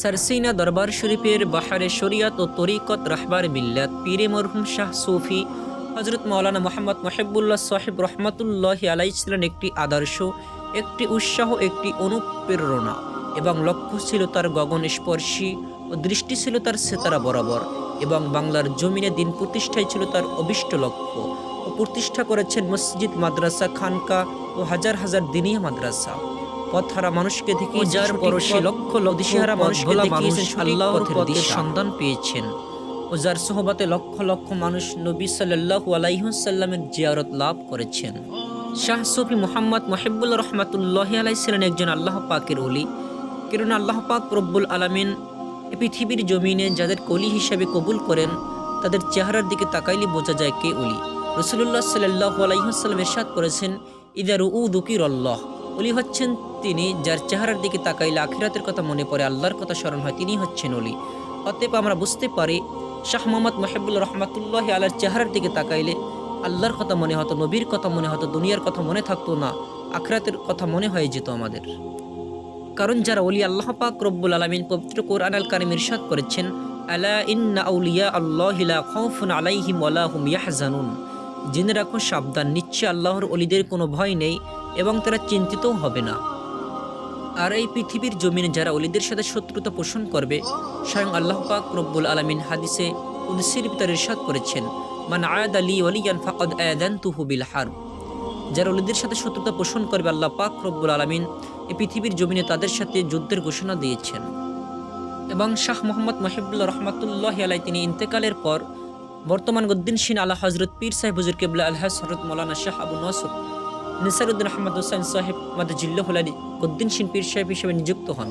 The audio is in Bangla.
সারসিনা দরবার শরীফের বাহারে শরিয়াত ও তরিকত রাহবার মিল্লাত পীরে মরহুম শাহ সুফি হজরত মৌলানা মোহাম্মদ মহিবুল্লাহ সাহেব রহমতুল্লাহ আলাই ছিলেন একটি আদর্শ, একটি উৎসাহ, একটি অনুপ্রেরণা এবং লক্ষ্য ছিল তার গগন স্পর্শী ও দৃষ্টি ছিল তার সেতারা বরাবর এবং বাংলার জমিনে দিন প্রতিষ্ঠাই ছিল তার অবিষ্ট লক্ষ্য ও প্রতিষ্ঠা করেছেন মসজিদ, মাদ্রাসা, খানকা ও হাজার হাজার দিনিয়া মাদ্রাসা। পথহারা মানুষকে দেখে যার পরশে লক্ষ লক্ষ দিশেহারা মানুষকে দেখিয়েছেন আল্লাহর পথের সন্ধান পেয়েছেন। ও যার সোহবাতে লক্ষ লক্ষ মানুষ নবী সাল্লাল্লাহু আলাইহি সাল্লামের জিয়ারত লাভ করেছেন। শাহ সফি মোহাম্মদ রহমাতুল্লাহ আলাই ছিলেন একজন আল্লাহ পাকের অলি আল্লাহ পাক রব্বুল আলামিন এ পৃথিবীর জমিনে যাদের কলি হিসাবে কবুল করেন তাদের চেহারার দিকে তাকাইলে বোঝা যায় কে অলি রসুল্লাহ সাল্লাহ আলাইসাল্লাম এরশাদ করেছেন ইদার উ দুকির আল্লাহ অলি হচ্ছেন তিনি, যার চেহারার দিকে তাকাইলে আখিরাতের কথা মনে পড়ে, আল্লাহর কথা স্মরণ হয় তিনি হচ্ছেন অলি অতএব আমরা বুঝতে পারি, শাহ মোহাম্মদ মহিবুল রহমাতুল্লাহ আল্লাহর চেহারার দিকে তাকাইলে আল্লাহর কথা মনে হতো, নবীর কথা মনে হতো, দুনিয়ার কথা মনে থাকতো না, আখরাতের কথা মনে হয়ে যেত আমাদের। কারণ যারা অলি আল্লাহ পাক রব্বুল আলমিন পবিত্র কোরআন আল কারিম ইরশাদ করেছেন, আলা ইন্না জেনে রাখো, সাবধান, নিশ্চয় আল্লাহর অলিদের কোনো ভয় নেই এবং তারা চিন্তিতও হবে না। আর এই পৃথিবীর জমিনে যারা অলিদের সাথে শত্রুতা পোষণ করবে, স্বয়ং আল্লাহ পাক রব্বুল আলমিন হাদিসে উদসির ভিতর ইরশাদ করেছেন, মান আয়াদ আলী ওলিয়ান ফাকদ আয়াদান তুহু বিল হারব যারা অলিদের সাথে শত্রুতা পোষণ করবে, আল্লাহ পাক রব্বুল আলমিন এই পৃথিবীর জমিনে তাদের সাথে যুদ্ধের ঘোষণা দিয়েছেন। এবং শাহ মোহাম্মদ মহিবুল্লাহ রহমতুল্লাহ আলাই তিনি ইন্তেকালের পর বর্তমান গদ্দিন সিন আল্লাহ হজরত পীর সাহেব হুজুর কেবলা আল্লাহ হজরত মৌলানা শাহ আবু নসর নিসারুদ্দিন আহমদ হোসেন সাহেব মাদ জিল্লাহ গদ্দিন কদ্দিন শিল্পীর সাহেব হিসেবে নিযুক্ত হন।